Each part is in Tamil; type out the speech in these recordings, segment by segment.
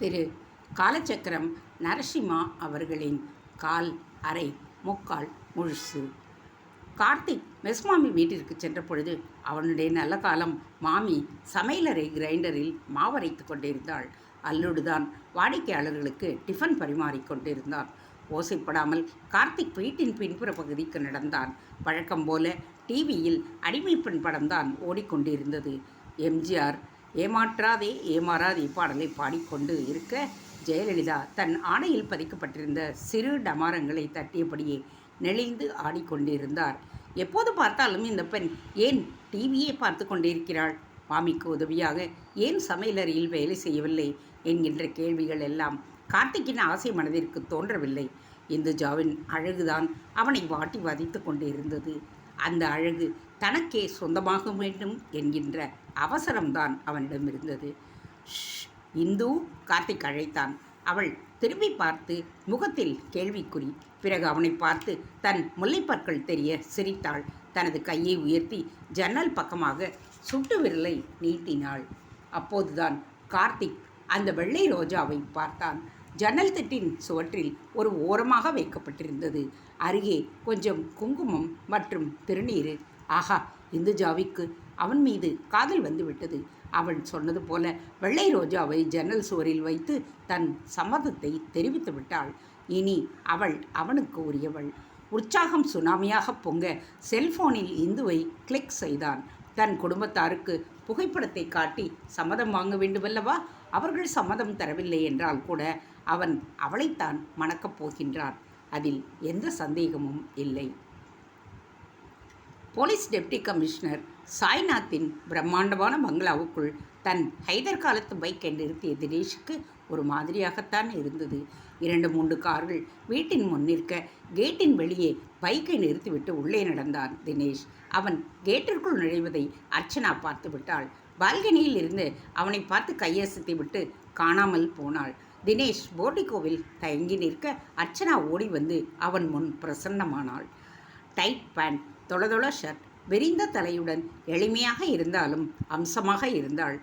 திரு காலச்சக்கரம் நரசிம்மா அவர்களின் கால் அரை முக்கால் முழுசு. கார்த்திக் மெஸ்மாமி வீட்டிற்கு சென்ற பொழுது அவனுடைய நல்ல காலம் மாமி சமையலறை கிரைண்டரில் மாவரைத்து கொண்டிருந்தாள். அல்லுடுதான் வாடிக்கையாளர்களுக்கு டிஃபன் பரிமாறிக் கொண்டிருந்தான். ஓசைப்படாமல் கார்த்திக் வீட்டின் பின்புற பகுதிக்கு நடந்தான். வழக்கம் போல டிவியில் அடிமைப்பெண் படம்தான் ஓடிக்கொண்டிருந்தது. எம்ஜிஆர் ஏமாற்றாதே ஏமாறாதே பாடலை பாடிக்கொண்டு இருக்க ஜெயலலிதா தன் ஆடையில் பதிக்கப்பட்டிருந்த சிறு டமாரங்களை தட்டியபடியே நெளிந்து ஆடிக்கொண்டிருந்தார். எப்போது பார்த்தாலும் இந்த பெண் ஏன் டிவியே பார்த்து கொண்டிருக்கிறாள்? மாமிக்கு உதவியாக ஏன் சமையலறையில் வேலை செய்யவில்லை என்கின்ற கேள்விகள் எல்லாம் கார்த்திக்கின் ஆசை மனதிற்கு தோன்றவில்லை. இந்துஜாவின் அழகுதான் அவனை வாட்டி வதைத்து கொண்டிருந்தது. அந்த அழகு தனக்கே சொந்தமாக வேண்டும் என்கின்ற அவசரம்தான் அவனிடம் இருந்தது "ஷ், இந்து கார்த்திக் அழைத்தான். அவள் திரும்பி பார்த்து முகத்தில் கேள்விக்குறி. பிறகு அவனை பார்த்து தன் முல்லைப்பற்கள் தெரிய சிரித்தாள். தனது கையை உயர்த்தி ஜன்னல் பக்கமாக சுட்டு விரலை நீட்டினாள். அப்போதுதான் கார்த்திக் அந்த வெள்ளை ரோஜாவை பார்த்தான். ஜன்னல் தட்டின் சுவற்றில் ஒரு ஓரமாக வைக்கப்பட்டிருந்தது. அருகே கொஞ்சம் குங்குமம் மற்றும் திருநீர். ஆஹா இந்துஜாவிக்கு அவன் மீது காதல் வந்துவிட்டது. அவள் சொன்னது போல வெள்ளை ரோஜாவை ஜன்னல் சுவரில் வைத்து தன் சம்மதத்தை தெரிவித்து விட்டாள். இனி அவள் அவனுக்கு உரியவள். உற்சாகம் சுனாமியாக பொங்க செல்போனில் இந்துவை கிளிக் செய்தான். தன் குடும்பத்தாருக்கு புகைப்படத்தை காட்டி சம்மதம் வாங்க வேண்டுமல்லவா? அவர்கள் சம்மதம் தரவில்லை என்றால் கூட அவன் அவளைத்தான் மணக்கப் போகின்றான். அதில் எந்த சந்தேகமும் இல்லை. போலீஸ் டெப்டி கமிஷனர் சாய்நாத்தின் பிரம்மாண்டமான பங்களாவுக்குள் தன் ஹைதர் காலத்து பைக்கை நிறுத்திய தினேஷுக்கு ஒரு மாதிரியாகத்தான் இருந்தது. இரண்டு மூன்று கார்கள் வீட்டின் முன் நிற்க கேட்டின் வெளியே பைக்கை நிறுத்திவிட்டு உள்ளே நடந்தான் தினேஷ். அவன் கேட்டிற்குள் நுழைவதை அர்ச்சனா பார்த்து விட்டாள். பால்கனியில் இருந்து அவனை பார்த்து கையசத்தி விட்டு காணாமல் போனாள். தினேஷ் போர்டிகோவில் தயங்கி நிற்க அர்ச்சனா ஓடி வந்து அவன் முன் பிரசன்னமானாள். டைட் பேண்ட் தொளதொள ஷர்ட் விரிந்த தலையுடன் எளிமையாக இருந்தாலும் அம்சமாக இருந்தாள்.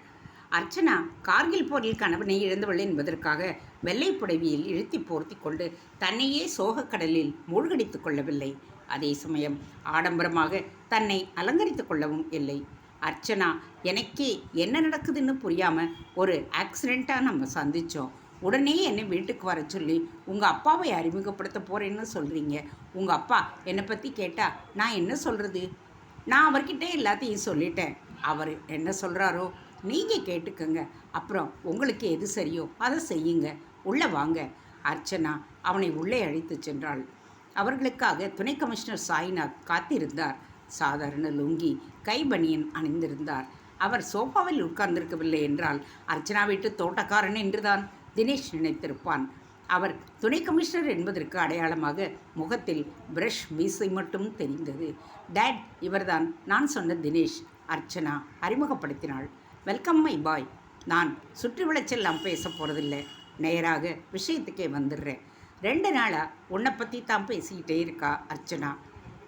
அர்ச்சனா கார்கில் போரில் கணவனை இழந்தவள் என்பதற்காக வெள்ளை புடவியில் இழுத்தி போர்த்தி கொண்டு தன்னையே சோகக் கடலில் மூழ்கடித்துக் கொள்ளவில்லை. அதே சமயம் ஆடம்பரமாக தன்னை அலங்கரித்து கொள்ளவும் இல்லை. அர்ச்சனா எனக்கே என்ன நடக்குதுன்னு புரியாமல் ஒரு ஆக்சிடெண்ட்டாக நம்ம சந்தித்தோம் உடனே என்னை வீட்டுக்கு வர சொல்லி உங்கள் அப்பாவை அறிமுகப்படுத்த போகிறேன்னு சொல்கிறீங்க உங்கள் அப்பா என்னை பற்றி கேட்டால் நான் என்ன சொல்கிறது நான் அவர்கிட்ட எல்லாத்தையும் சொல்லிட்டேன். அவர் என்ன சொல்கிறாரோ நீங்கள் கேட்டுக்கங்க. அப்புறம் உங்களுக்கு எது சரியோ அதை செய்யுங்க. உள்ளே வாங்க. அர்ச்சனா அவனை உள்ளே அழைத்து சென்றாள். அவர்களுக்காக துணை கமிஷனர் சாய்நாத் காத்திருந்தார். சாதாரண லுங்கி கைபனியன் அணிந்திருந்தார். அவர் சோஃபாவில் உட்கார்ந்திருக்கவில்லை என்றால் அர்ச்சனா வீட்டு தோட்டக்காரன் என்றுதான். தினேஷ் நினைத்திருப்பான். அவர் துணை கமிஷனர் என்பதற்கு அடையாளமாக முகத்தில் பிரஷ் மீசை மட்டும் தெரிந்தது. டேட் இவர்தான். நான் சொன்ன தினேஷ். அர்ச்சனா அறிமுகப்படுத்தினாள். வெல்கம் மை பாய் நான் சுற்றி விளைச்செல்லாம் பேச போகிறதில்ல நேராக விஷயத்துக்கே வந்துடுறேன். ரெண்டு நாளாக உன்னை பற்றி தான் பேசிக்கிட்டே இருக்கா அர்ச்சனா.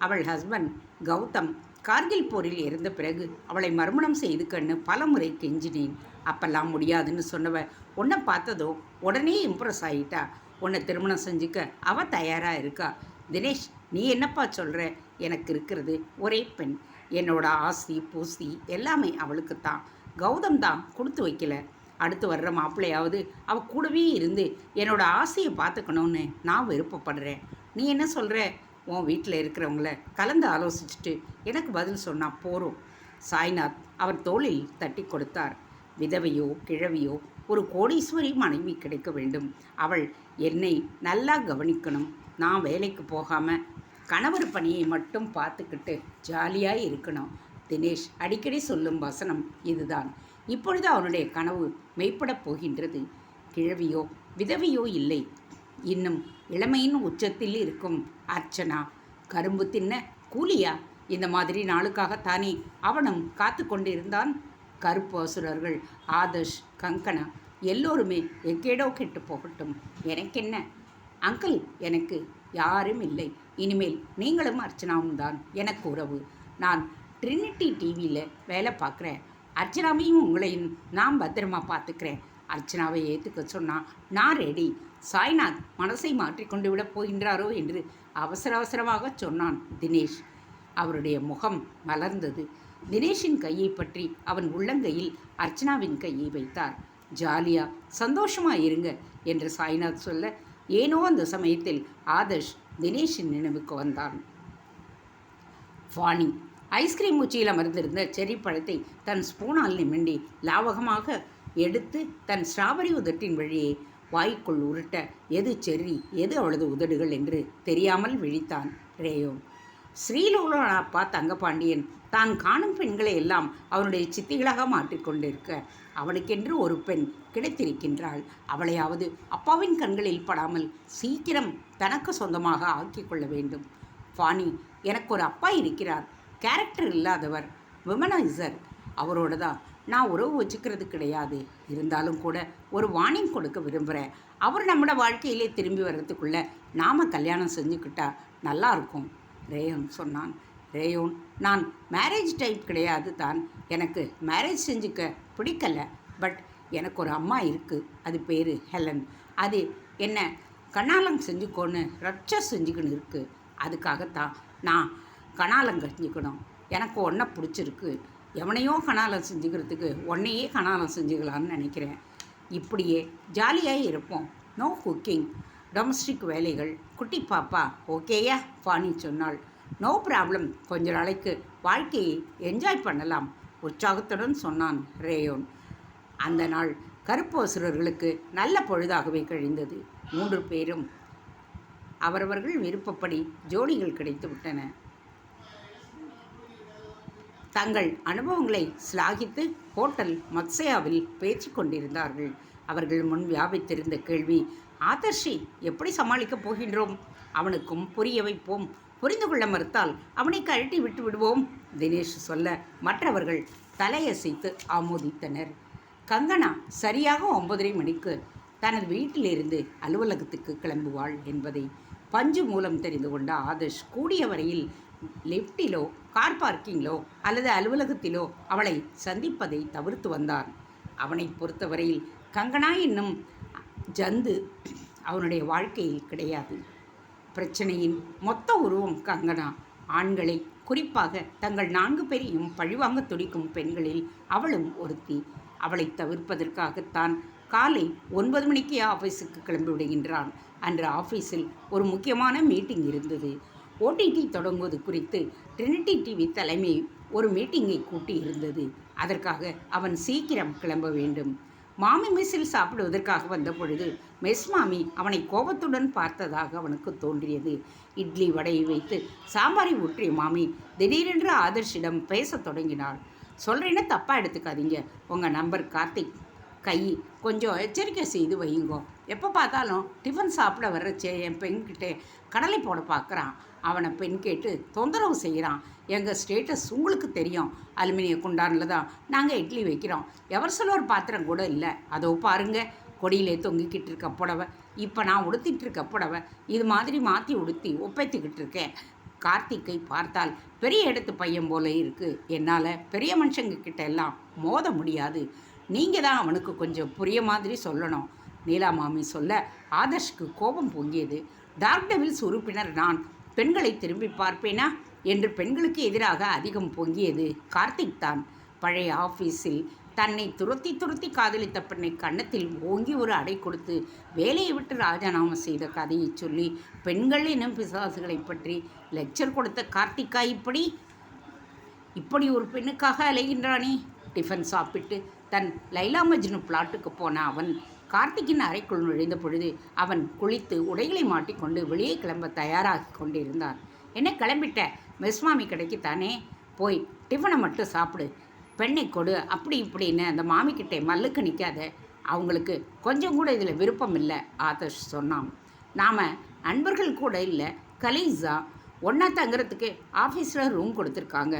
அவள் ஹஸ்பண்ட் கௌதம் கார்கில் போரில் இறந்த பிறகு அவளை மறுமணம் செய்துக்கன்னு பல முறை கெஞ்சினேன். அப்பெல்லாம் முடியாதுன்னு சொன்னவ உன்னை பார்த்ததோ உடனே இம்ப்ரெஸ் ஆகிட்டா உன்னை திருமணம் செஞ்சுக்க அவ தயாராக இருக்கா? தினேஷ் நீ என்னப்பா சொல்கிற எனக்கு இருக்கிறது ஒரே பெண். என்னோட ஆசி பூசி எல்லாமே அவளுக்கு தான் கௌதம் தான் கொடுத்து வைக்கல. அடுத்து வர்ற மாப்பிள்ளையாவது அவள் கூடவே இருந்து என்னோட ஆசையை பார்த்துக்கணும்னு நான் விருப்பப்படுறேன். நீ என்ன சொல்கிற உன் வீட்டில் இருக்கிறவங்கள கலந்து ஆலோசிச்சுட்டு எனக்கு பதில் சொன்னால் போகிறோம் சாய்நாத் அவர் தோளில் தட்டி கொடுத்தார். விதவையோ கிழவியோ ஒரு கோடீஸ்வரி மனைவி கிடைக்க வேண்டும். அவள் என்னை நல்லா கவனிக்கணும். நான் வேலைக்கு போகாமல் கணவர் பணியை மட்டும் பார்த்துக்கிட்டு ஜாலியாக இருக்கணும். தினேஷ் அடிக்கடி சொல்லும் வசனம் இதுதான். இப்பொழுது அவனுடைய கனவு மெய்ப்படப் போகின்றது. கிழவியோ விதவையோ இல்லை. இன்னும் இளமையின் உச்சத்தில் இருக்கும். அர்ச்சனா கரும்பு தின்ன கூலியா? இந்த மாதிரி நாளுக்காகத்தானே அவனும் காத்து கொண்டிருந்தான். கருப்பாசுரர்கள் ஆதர்ஷ் கங்கனா எல்லோருமே எக்கேடோ கெட்டு போகட்டும். எனக்கென்ன? அங்கிள் எனக்கு யாரும் இல்லை. இனிமேல் நீங்களும் அர்ச்சனாவும் தான் எனக்கு உறவு நான் ட்ரினிட்டி டிவியில் வேலை பார்க்குறேன். அர்ச்சனாவையும் உங்களையும் நான் பத்திரமா பார்த்துக்கிறேன். அர்ச்சனாவை ஏற்றுக்க சொன்னால் நான் ரெடி சாய்நாத் மனசை மாற்றிக்கொண்டு விடப் போகின்றாரோ என்று அவசர அவசரமாக சொன்னான் தினேஷ். அவருடைய முகம் மலர்ந்தது. தினேஷின் கையை பற்றி அவன் உள்ளங்கையில் அர்ச்சனாவின் கையை வைத்தார். ஜாலியா சந்தோஷமா இருங்க என்று சாய்நாத் சொல்ல ஏனோ அந்த சமயத்தில் ஆதர்ஷ் தினேஷின் நினைவுக்கு வந்தான். வாணி ஐஸ்கிரீம் உச்சியில் அமர்ந்திருந்த செரி பழத்தை தன் ஸ்பூனால் நிமிண்டி லாவகமாக எடுத்து தன் ஸ்ட்ராபெரி உதட்டின் வழியே வாய்க்குள் உருட்ட எது செர்ரி எது அவளது உதடுகள் என்று தெரியாமல் விழித்தான் ரேயோ. ஸ்ரீலோலன் அப்பா தங்கபாண்டியன் தான் காணும் பெண்களை எல்லாம் அவனுடைய சித்திகளாக மாற்றிக்கொண்டிருக்க அவனுக்கென்று ஒரு பெண் கிடைத்திருக்கின்றாள். அவளையாவது அப்பாவின் கண்களில் படாமல் சீக்கிரம் தனக்கு சொந்தமாக ஆக்கிக்கொள்ள வேண்டும். ஃபானி எனக்கு ஒரு அப்பா இருக்கிறார். கேரக்டர் இல்லாதவர் விமனைசர். அவரோட தான் நான் உறவு வச்சுக்கிறது கிடையாது. இருந்தாலும் கூட ஒரு வார்னிங் கொடுக்க விரும்புகிறேன் அவர் நம்மளோட வாழ்க்கையிலே திரும்பி வர்றதுக்குள்ள நாம் கல்யாணம் செஞ்சுக்கிட்டா நல்லாயிருக்கும் ரேயோன் சொன்னான். ரேயோன் நான் மேரேஜ் டைப் கிடையாது தான். எனக்கு மேரேஜ் செஞ்சுக்க பிடிக்கல. பட் எனக்கு ஒரு அம்மா இருக்குது அது பேர் ஹெலன். அது என்ன கண்ணாலம் செஞ்சுக்கோன்னு ரட்ச செஞ்சுக்கணும் இருக்குது அதுக்காகத்தான் நான் கணாலம் செஞ்சுக்கணும் எனக்கு ஒன்றை பிடிச்சிருக்கு. எவனையோ கணாலம் செஞ்சுக்கிறதுக்கு உன்னையே கணாலம் செஞ்சுக்கலான்னு நினைக்கிறேன். இப்படியே ஜாலியாக இருப்போம். நோ குக்கிங் டொமஸ்டிக் வேலைகள். குட்டி பாப்பா ஓகேயா ஃபானி சொன்னாள். நோ ப்ராப்ளம் கொஞ்ச நாளைக்கு வாழ்க்கையை என்ஜாய் பண்ணலாம். உற்சாகத்துடன் சொன்னான் ரேயோன். அந்த நாள் கருப்பவசுரர்களுக்கு நல்ல பொழுதாகவே கழிந்தது. மூன்று பேரும் அவரவர்கள் விருப்பப்படி ஜோடிகள் கிடைத்து விட்டன. தங்கள் அனுபவங்களை சிலாகித்து ஹோட்டல் மத்சயாவில் பேச்சு கொண்டிருந்தார்கள். அவர்கள் முன் வியாபித்திருந்த கேள்வி ஆதர்ஷி எப்படி சமாளிக்கப் போகின்றோம்? அவனுக்கும் புரிய வைப்போம். புரிந்து கொள்ள மறுத்தால் அவனை கழட்டி விட்டு விடுவோம். தினேஷ் சொல்ல மற்றவர்கள் தலையசைத்து ஆமோதித்தனர். கங்கனா சரியாக ஒன்பதரை மணிக்கு தனது வீட்டிலிருந்து அலுவலகத்துக்கு கிளம்புவாள் என்பதை பஞ்சு மூலம் தெரிந்து கொண்ட ஆதர்ஷ் கூடிய வரையில் லிஃப்டிலோ கார் பார்க்கிங்கிலோ அல்லது அலுவலகத்திலோ அவளை சந்திப்பதை தவிர்த்து வந்தான். அவனை பொறுத்தவரையில் கங்கனா என்னும் ஜந்து அவனுடைய வாழ்க்கையில் கிடையாது. பிரச்சனையின் மொத்த உருவம் கங்கனா. ஆண்களை குறிப்பாக தங்கள் நான்கு பேரையும் பழிவாங்க துடிக்கும் பெண்களில் அவளும் ஒருத்தி. அவளை தவிர்ப்பதற்காகத்தான் காலை ஒன்பது மணிக்கே ஆஃபீஸுக்கு கிளம்பி விடுகின்றான். அன்று ஆஃபீஸில் ஒரு முக்கியமான மீட்டிங் இருந்தது. ஓடிடி தொடங்குவது குறித்து ட்ரினிட்டி டிவி தலைமை ஒரு மீட்டிங்கை கூட்டியிருந்தது. அதற்காக அவன் சீக்கிரம் கிளம்ப வேண்டும். மாமி மெஸ்ஸில் சாப்பிடுவதற்காக வந்த பொழுது மெஸ் மாமி அவனை கோபத்துடன் பார்த்ததாக அவனுக்கு தோன்றியது. இட்லி வடையை வைத்து சாம்பாரை ஊற்றிய மாமி திடீரென்று ஆதர்ஷிடம் பேசத் தொடங்கினாள். சொல்கிறேன்னு தப்பாக எடுத்துக்காதீங்க. உங்கள் நம்பர் கார்த்திக். கை கொஞ்சம் எச்சரிக்கை செய்து வையுங்கோ. எப்போ பார்த்தாலும் டிஃபன் சாப்பிட வர்றச்சே என் பெண்கிட்டே கடலை போட பார்க்குறான். அவனை பெண் கேட்டு தொந்தரவு செய்கிறான். எங்கள் ஸ்டேட்டஸ் உங்களுக்கு தெரியும். அலுமினிய குண்டானில் தான் நாங்கள் இட்லி வைக்கிறோம். எவர் சிலர் பாத்திரம் கூட இல்லை. அதோ பாருங்க. கொடியிலே தொங்கிக்கிட்டு இருக்க புடவை. இப்போ நான் உடுத்திட்டு இருக்க புடவை. இது மாதிரி மாற்றி உடுத்தி ஒப்பைத்துக்கிட்டு இருக்கேன். கார்த்திக்கை பார்த்தால் பெரிய இடத்து பையன் போல இருக்கு. என்னால் பெரிய மனுஷங்க கிட்ட எல்லாம் மோத முடியாது. நீங்கள் தான் அவனுக்கு கொஞ்சம் புரிய மாதிரி சொல்லணும். நீலா மாமி சொல்ல ஆதர்ஷ்க்கு கோபம் பொங்கியது. டார்க் டெவில்ஸ் உறுப்பினர் நான் பெண்களை திரும்பி பார்ப்பேனா? என்று பெண்களுக்கு எதிராக அதிகம் பொங்கியது கார்த்திக் தான். பழைய ஆஃபீஸில் தன்னை துரத்தி துரத்தி காதலித்த பெண்ணை கன்னத்தில் ஓங்கி ஒரு அடை கொடுத்து வேலையை விட்டு ராஜினாமா செய்த கதையை சொல்லி பெண்கள் எனும் பிசாசுகளை பற்றி லெக்சர் கொடுத்த கார்த்திகா இப்படி? இப்படி ஒரு பெண்ணுக்காக அலைகின்றானே. டிஃபன் சாப்பிட்டு தன் லைலா மஜ்னு பிளாட்டுக்கு போன அவன் கார்த்திக்கின் அறைக்குள் நுழைந்த பொழுது அவன் குளித்து உடைகளை மாட்டிக்கொண்டு வெளியே கிளம்ப தயாராகி கொண்டிருந்தான். என்ன கிளம்பிட்ட? மெஸ்மாமி கடைக்கு தானே? போய் டிஃபனை மட்டும் சாப்பிடு. பெண்ணை கொடு. அப்படி இப்படின்னு அந்த மாமிக்கிட்டே மல்லுக்கு நிற்காத அவங்களுக்கு கொஞ்சம் கூட இதில் விருப்பம் இல்லை ஆதர்ஷ் சொன்னான். நாம் நண்பர்கள் கூட இல்லை. கலீஸா ஒன்றா தங்குறதுக்கு ஆஃபீஸில் ரூம் கொடுத்துருக்காங்க.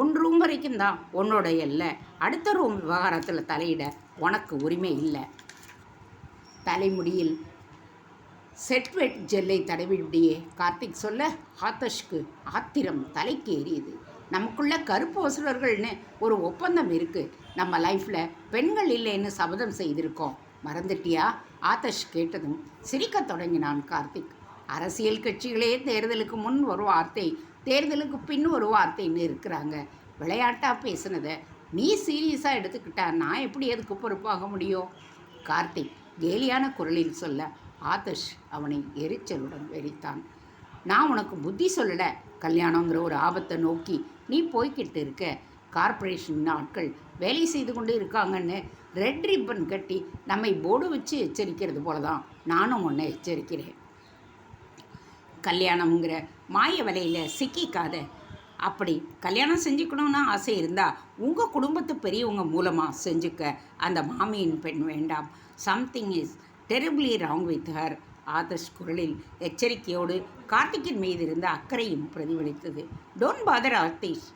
உன் ரூம் வரைக்கும் தான் உன்னோட இல்லை அடுத்த ரூம் விவகாரத்தில் தலையிட உனக்கு உரிமை இல்லை. தலைமுடியில் செட்வெட் ஜெல்லை தடவிவிடியே கார்த்திக் சொல்ல ஆதஷ்க்கு ஆத்திரம் தலைக்கு ஏறியது நமக்குள்ள கருப்பு வசூலர்கள்னு ஒரு ஒப்பந்தம் இருக்குது நம்ம லைஃப்பில் பெண்கள் இல்லைன்னு சபதம் செய்திருக்கோம். மறந்துட்டியா? ஆதஷ் கேட்டதும் சிரிக்கத் தொடங்கினான் கார்த்திக். அரசியல் கட்சிகளே தேர்தலுக்கு முன் ஒரு வார்த்தை தேர்தலுக்கு பின் ஒரு வார்த்தைன்னு இருக்கிறாங்க. விளையாட்டாக பேசுனதை நீ சீரியஸாக எடுத்துக்கிட்டா நான் எப்படி அதுக்கு பொறுப்பாக முடியும்? கார்த்திக் கேலியான குரலில் சொல்ல ஆதர்ஷ் அவனை எரிச்சலுடன் வெறித்தான். நான் உனக்கு புத்தி சொல்லலை. கல்யாணங்கிற ஒரு ஆபத்தை நோக்கி நீ போய்கிட்டு இருக்க. கார்ப்பரேஷன் ஆட்கள் வேலை செய்து கொண்டு இருக்காங்கன்னு ரெட் ரிப்பன் கட்டி நம்மை போர்டு வச்சு எச்சரிக்கிறது போல தான் நானும் உன்னை எச்சரிக்கிறேன். கல்யாணம்ங்கிற மாய வலையில் சிக்கிக்காத. அப்படி கல்யாணம் செஞ்சுக்கணும்னு ஆசை இருந்தால் உங்கள் குடும்பத்து பெரியவங்க மூலமாக செஞ்சுக்க அந்த மாமியின் பெண் வேண்டாம். Something is terribly wrong with her Adarsh குரலில் எச்சரிக்கையோடு கார்த்திக்கின் மீது இருந்த அக்கறையும் பிரதிபலித்தது. Don't bother Aarthish.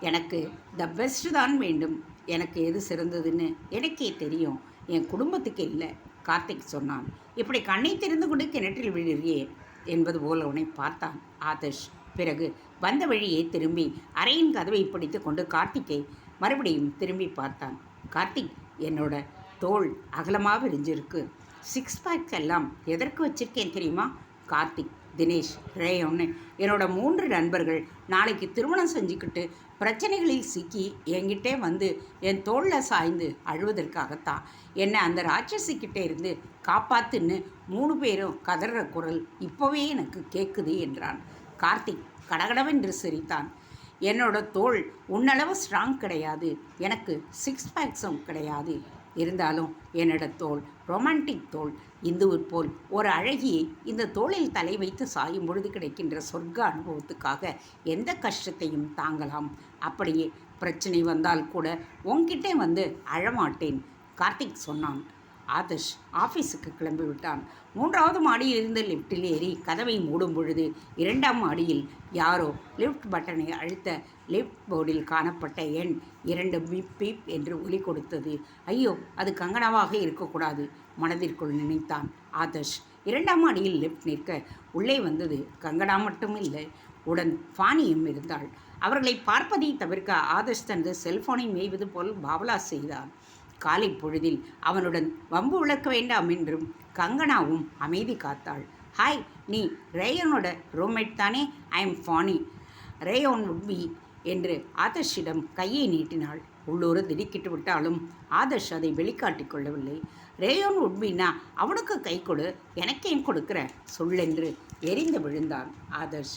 எனக்கு த பெஸ்ட் தான் வேண்டும். எனக்கு எது சிறந்ததுன்னு எனக்கே தெரியும். என் குடும்பத்துக்கு இல்லை கார்த்திக் சொன்னான். இப்படி கண்ணை திறந்து கொண்டு கிணற்றில் விழுறியே என்பது போல் அவனை பார்த்தான் ஆதர்ஷ். பிறகு வந்த வழியே திரும்பி அறையின் கதவை பிடித்து கொண்டு கார்த்திக்கை மறுபடியும் திரும்பி பார்த்தான். கார்த்திக் என்னோட தோல் அகலமாக விரிஞ்சிருக்கு. சிக்ஸ் பேக்ஸ் எல்லாம் எதற்கு வச்சுருக்கேன் தெரியுமா? கார்த்திக் தினேஷ் ரேயோன்னு. என்னோட மூன்று நண்பர்கள் நாளைக்கு திருமணம் செஞ்சுக்கிட்டு பிரச்சனைகளில் சிக்கி என்கிட்டே வந்து என் தோளில் சாய்ந்து அழுவதற்காகத்தான் என்னை அந்த ராட்சசிக்கிட்டே இருந்து காப்பாத்துன்னு மூணு பேரும் கதற குரல் இப்போவே எனக்கு கேட்குது என்றான். கார்த்திக் கடகடவென்று சிரித்தான். என்னோட தோல் உன்னளவு ஸ்ட்ராங் கிடையாது. எனக்கு சிக்ஸ் பேக்ஸும் கிடையாது. இருந்தாலும் என்னோட தோல் ரொமான்டிக் தோல் இந்துவுற் போல் ஒரு அழகியை இந்த தோளில் தலை வைத்து சாயும் பொழுது கிடைக்கின்ற சொர்க்க அனுபவத்துக்காக எந்த கஷ்டத்தையும் தாங்கலாம். அப்படியே பிரச்சனை வந்தால் கூட உன்கிட்டே வந்து அழமாட்டேன் கார்த்திக் சொன்னான். ஆதர்ஷ் ஆஃபீஸுக்கு கிளம்பி விட்டான் மூன்றாவது மாடியில் இருந்த லிஃப்டில் ஏறி கதவை மூடும் பொழுது இரண்டாம் மாடியில் யாரோ லிஃப்ட் பட்டனை அழுத்த லிஃப்ட் போர்டில் காணப்பட்ட எண் இரண்டு பீப் பீப் என்று ஒலி கொடுத்தது. ஐயோ அது கங்கனாவாக இருக்கக்கூடாது மனதிற்குள் நினைத்தான் ஆதர்ஷ். இரண்டாம் மாடியில் லிஃப்ட் நிற்க உள்ளே வந்தது கங்கனா மட்டும் இல்லை உடன் ஃபானியும் இருந்தாள். அவர்களை பார்ப்பதை தவிர்க்க ஆதர்ஷ் தனது செல்போனை மேய்வது போல் பாவலா செய்தான். காலை பொழுதில் அவனுடன் வம்பு விளக்க வேண்டாம் என்றும் கங்கனாவும் அமைதி காத்தாள். ஹாய் நீ ரேயனோட ரூம்மேட் தானே? ஐ எம் ஃபானி ரேயோன் உட்பி என்று ஆதர்ஷிடம் கையை நீட்டினாள். உள்ளூர திடுக்கிட்டு விட்டாலும் ஆதர்ஷ் அதை வெளிக்காட்டிக் கொள்ளவில்லை. ரேயோன் உட்பின்னா அவனுக்கு கை கொடு எனக்கே கொடுக்குற? சொல்லென்று எரிந்து விழுந்தான் ஆதர்ஷ்.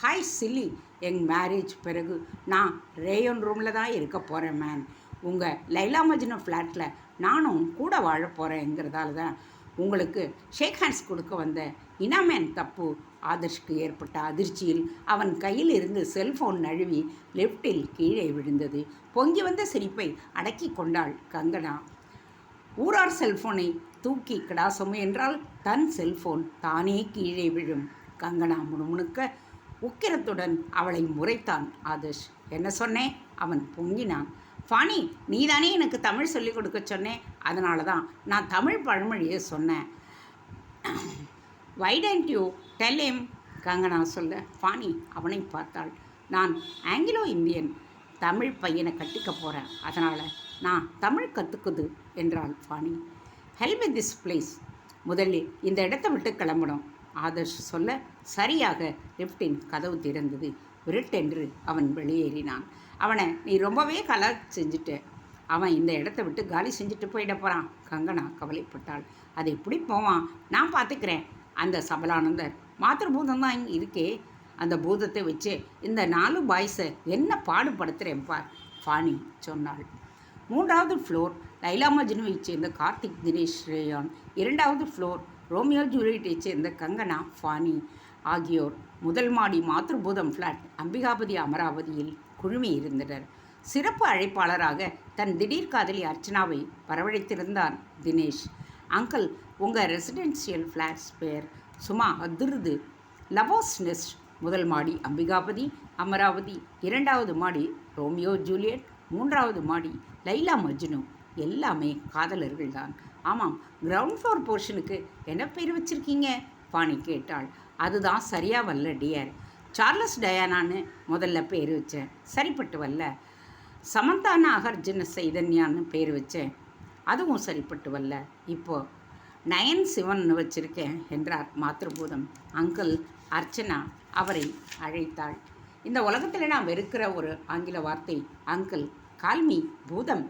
Hi silly. எங் மேரேஜ் பிறகு நான் ரேயோன் ரூமில் தான் இருக்க போகிறேன் மேன் உங்கள் லைலா மஜ்னு ஃப்ளாட்டில் நானும் கூட வாழ போகிறேங்கிறதால தான் உங்களுக்கு ஷேக் ஹேண்ட்ஸ் கொடுக்க வந்த இனாமேன் தப்பு ஆதர்ஷ்க்கு ஏற்பட்ட அதிர்ச்சியில் அவன் கையில் இருந்து செல்போன் நழுவி லெஃப்டில் கீழே விழுந்தது. பொங்கி வந்த சிரிப்பை அடக்கி கொண்டாள் கங்கனா. ஊரார் செல்போனை தூக்கி கிடாசம் என்றால் தன் செல்போன் தானே கீழே விழும். கங்கனா முணுமுணுக்க உக்கிரத்துடன் அவளை முறைத்தான். ஆதர்ஷ் என்ன சொன்னேன் அவன் பொங்கினான். ஃபானி நீ தானே எனக்கு தமிழ் சொல்லிக் கொடுக்க சொன்னேன் அதனால தான் நான் தமிழ் பழமொழியை சொன்னேன். Why didn't you tell him Kangana சொல்ல ஃபானி அவனை பார்த்தாள் நான் ஆங்கிலோ இந்தியன் தமிழ் பையனை கட்டிக்க போகிறேன் அதனால் நான் தமிழ் கற்றுக்குது என்றாள் Fanny. Help with this place முதலில் இந்த இடத்த விட்டு கிளம்பணும் ஆதர்ஷ் சொல்ல சரியாக லிஃப்டின் கதவு திறந்தது. விருட்டென்று அவன் வெளியேறினான். அவனை நீ ரொம்பவே கலா செஞ்சுட்ட அவன் இந்த இடத்த விட்டு காலி செஞ்சுட்டு போயிட போகிறான் கங்கனா கவலைப்பட்டாள். அது எப்படி போவான்? நான் பார்த்துக்கிறேன். அந்த சபலானந்தர் மாத்திருபூதம் தான் இருக்கே. அந்த பூதத்தை வச்சு இந்த நாலு பாய்ஸை என்ன பாடுபடுத்துகிறேன் பார்? ஃபானி சொன்னாள். மூன்றாவது ஃப்ளோர் லைலா மஜ்னுவை சேர்ந்த கார்த்திக் தினேஷ் ரேயான். இரண்டாவது ஃப்ளோர் ரோமியோ ஜூலியட்டை சேர்ந்த கங்கனா ஃபானி ஆகியோர். முதல் மாடி மாத்ருபூதம் ஃப்ளாட் அம்பிகாபதி அமராவதியில் குழுமி இருந்தனர். சிறப்பு அழைப்பாளராக தன் திடீர் காதலி அர்ச்சனாவை வரவழைத்திருந்தார் தினேஷ். அங்கிள் உங்கள் ரெசிடென்சியல் ஃப்ளாட்ஸ் பேர் சும்மா அதிருது. லவோஸ் நெஸ்ட் முதல் மாடி அம்பிகாபதி அமராவதி இரண்டாவது மாடி ரோமியோ ஜூலியட் மூன்றாவது மாடி லைலா மஜ்னு. எல்லாமே காதலர்கள் தான் ஆமாம் கிரவுண்ட் ஃப்ளோர் போர்ஷனுக்கு என்ன பேர் வச்சுருக்கீங்க? பாணி கேட்டாள். அதுதான் சரியாக வரல டியர். சார்லஸ் டயானான்னு முதல்ல பேர் வச்சேன். சரிப்பட்டு வரல. சமந்தா நாகார்ஜுன சைதன்யான்னு பேர் வச்சேன். அதுவும் சரிப்பட்டு வரல. இப்போது நயன் சிவன் வச்சிருக்கேன் என்றார் மாத்ருபூதம் அங்கிள் அர்ச்சனா அவரை அழைத்தாள். இந்த உலகத்தில் நான் வெறுக்கிற ஒரு ஆங்கில வார்த்தை அங்கிள் கால்மி பூதம்.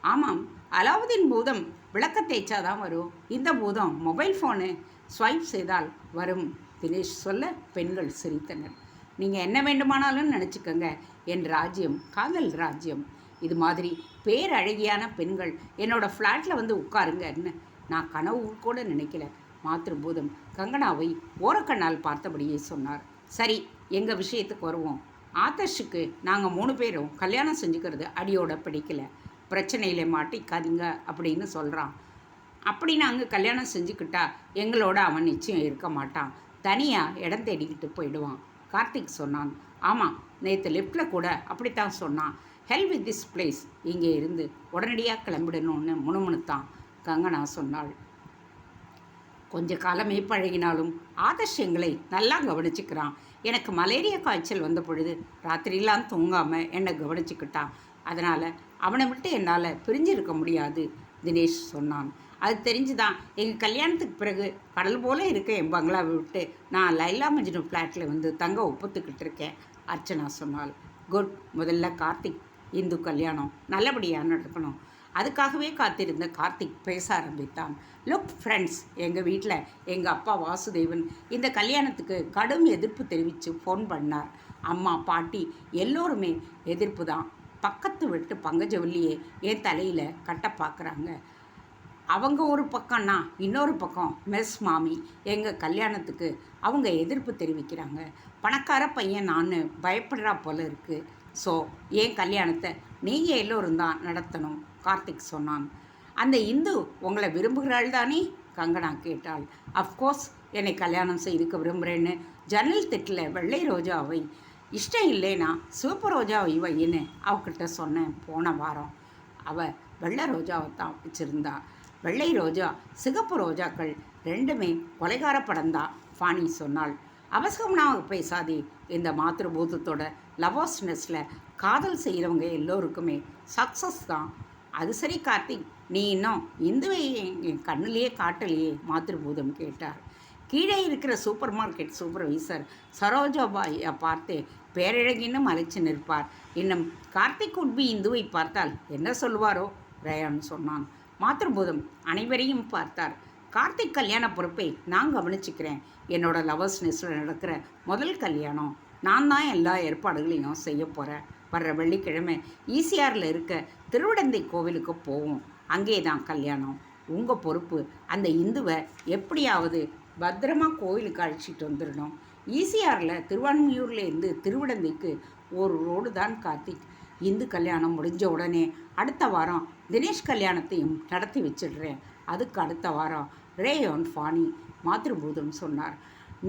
ஆமாம் அலாவுதீன் பூதம் விளக்க தேய்ச்சாதான் வரும். இந்த பூதம் மொபைல் ஃபோனு ஸ்வைப் செய்தால் வரும். தினேஷ் சொல்ல பெண்கள் சிரித்தனர். நீங்கள் என்ன வேண்டுமானாலும் நினச்சிக்கோங்க. என் ராஜ்யம் காதல் ராஜ்யம். இது மாதிரி பேரழகியான பெண்கள் என்னோடய ஃப்ளாட்டில் வந்து உட்காருங்கன்னு நான் கனவு கூட நினைக்கல. மாத்திருபூதம் கங்கனாவை ஓரக்கண்ணால் பார்த்தபடியே சொன்னார். சரி எங்கள் விஷயத்துக்கு வருவோம். ஆதர்ஷுக்கு நாங்கள் மூணு பேரும் கல்யாணம் செஞ்சுக்கிறது அடியோட பிடிக்கல. பிரச்சனையில் மாட்டிக்காதீங்க அப்படின்னு சொல்கிறான் அப்படி நாங்கள் கல்யாணம் செஞ்சுக்கிட்டா எங்களோட அவன் நிச்சயம் இருக்க மாட்டான். தனியாக இடம் தேடிக்கிட்டு போயிடுவான். கார்த்திக் சொன்னான் ஆமாம் நேற்று லிஃப்ட்டில் கூட அப்படித்தான் சொன்னான். ஹெல் வித் திஸ் பிளேஸ் இங்கே இருந்து உடனடியாக கிளம்பிடணும்னு முணுமுணுத்தான் கங்கனா சொன்னாள். கொஞ்ச காலமே பழகினாலும் ஆதர்ஷ் எங்களை நல்லா கவனிச்சுக்கிறான். எனக்கு மலேரியா காய்ச்சல் வந்த பொழுது ராத்திரியெல்லாம் தூங்காமல் என்னை கவனிச்சுக்கிட்டான். அதனால் அவனை விட்டு என்னால் பிரிஞ்சிருக்க முடியாது. தினேஷ் சொன்னான். அது தெரிஞ்சுதான். எங்கள் கல்யாணத்துக்கு பிறகு கடல் போல இருக்க என் பங்களாவை விட்டு நான் லைலா மஜ்னு ஃப்ளாட்டில் வந்து தங்க ஒப்புத்துக்கிட்டு இருக்கேன் அர்ச்சனா சொன்னாள். குட் முதல்ல கார்த்திக் இந்து கல்யாணம். நல்லபடியாக நடக்கணும். அதுக்காகவே காத்திருந்த கார்த்திக் பேச ஆரம்பித்தான். லுக் ஃப்ரெண்ட்ஸ் எங்கள் வீட்டில் எங்கள் அப்பா வாசுதேவன் இந்த கல்யாணத்துக்கு கடும் எதிர்ப்பு தெரிவித்து ஃபோன் பண்ணார். அம்மா பாட்டி எல்லோருமே எதிர்ப்பு தான். பக்கத்து விட்டு பங்கஜவல்லியே என் தலையில் கட்ட பார்க்குறாங்க அவங்க ஒரு பக்கம்னா இன்னொரு பக்கம் மெஸ் மாமி எங்கள் கல்யாணத்துக்கு அவங்க எதிர்ப்பு தெரிவிக்கிறாங்க. பணக்கார பையன் நான் பயப்படுறா போல இருக்குது ஸோ என் கல்யாணத்தை நீங்கள் எல்லோரும் தான் நடத்தணும் கார்த்திக் சொன்னான். அந்த இந்து உங்களை விரும்புகிறாள் தானே? கங்கனா கேட்டாள். அஃப்கோர்ஸ் என்னை கல்யாணம் செய்துக்க விரும்புகிறேன்னு ஜன்னல் திட்டில் வெள்ளை ரோஜாவை இஷ்டம் இல்லைன்னா சிவப்பு ரோஜாவை இவையின்னு அவகிட்ட சொன்னேன் போன வாரம். அவள் வெள்ளை ரோஜாவை தான் வச்சுருந்தா. வெள்ளை ரோஜா சிகப்பு ரோஜாக்கள் ரெண்டுமே கொலைகார படம்தான் ஃபானி சொன்னாள். அவசரம்னாக பேசாதே இந்த மாத்திருபூதத்தோட லவோஸ்னஸில் காதல் செய்கிறவங்க எல்லோருக்குமே சக்ஸஸ் தான். அது சரி கார்த்திக் நீ இன்னும் இந்துவை என் கண்ணிலேயே காட்டலையே மாத்திருபூதம் கேட்டார். கீழே இருக்கிற சூப்பர் மார்க்கெட் சூப்பர்வைசர் சரோஜாபாயை பார்த்து பேரழகினும் அழைச்சி நிற்பார். இன்னும் கார்த்திக் உட்பி இந்துவை பார்த்தால் என்ன சொல்வாரோ ரயான் சொன்னான். மாத்திருபூதம் அனைவரையும் பார்த்தார். கார்த்திக் கல்யாண பொறுப்பை நான் கவனிச்சுக்கிறேன். என்னோட லவர்ஸ் நெஸ்டில் நடக்கிற முதல் கல்யாணம். நான் தான் எல்லா ஏற்பாடுகளையும் செய்ய போகிறேன் வர்ற வெள்ளிக்கிழமை ஈசிஆரில் இருக்க திருவிடந்தை கோவிலுக்கு போவோம். அங்கே தான் கல்யாணம். உங்கள் பொறுப்பு அந்த இந்துவை எப்படியாவது பத்திரமா கோயிலுக்கு அழைச்சிட்டு வந்துடணும். ஈசிஆரில் திருவான்மியூர்லேருந்து திருவிடந்தைக்கு ஒரு ரோடு தான் கார்த்திக் இந்து கல்யாணம் முடிஞ்ச உடனே அடுத்த வாரம் தினேஷ் கல்யாணத்தையும் நடத்தி வச்சிடுறேன். அதுக்கு அடுத்த வாரம் ரேயோன் ஃபானி மாத்ருபூதம் சொன்னார்.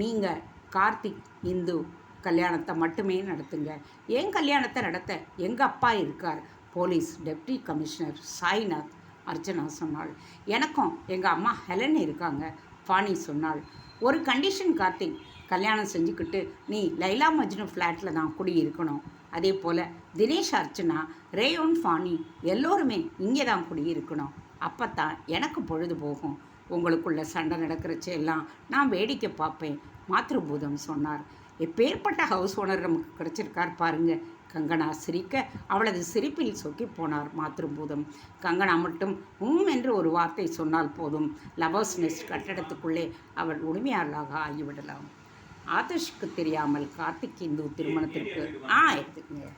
நீங்கள் கார்த்திக் இந்து கல்யாணத்தை மட்டுமே நடத்துங்க. என் கல்யாணத்தை நடத்த எங்கள் அப்பா இருக்கார்? Police deputy commissioner Sainath Archana சொன்னாள். எனக்கும் எங்கள் அம்மா ஹெலன் இருக்காங்க. ஃபானி சொன்னாள். ஒரு கண்டிஷன் கார்த்திக். கல்யாணம் செஞ்சுக்கிட்டு நீ லைலா மஜ்னு ஃப்ளாட்டில் தான் குடியிருக்கணும். அதே போல் தினேஷ் அர்ச்சனா ரேயோன் ஃபானி எல்லோருமே இங்கே தான் குடியிருக்கணும். அப்போ தான் எனக்கு பொழுது போகும். உங்களுக்குள்ள சண்டை நடக்கிறச்ச எல்லாம் நான் வேடிக்கை பார்ப்பேன் மாத்ருபூதம் சொன்னார். எப்பேற்பட்ட ஹவுஸ் ஓனர் நமக்கு கிடச்சிருக்கார் பாருங்கள் கங்கனா சிரிக்க அவளது சிரிப்பில் சொக்கி போனார் மாத்ருபூதம் கங்கனா மட்டும் உம் என்று ஒரு வார்த்தை சொன்னால் போதும். லவர்ஸ் நெஸ்ட் கட்டடத்துக்குள்ளே அவள் உரிமையாளராக ஆகிவிடலாம். ஆதர்ஷுக்கு தெரியாமல் கார்த்திக் இந்து திருமணத்திற்கு ஆ எடுத்துக்கங்க.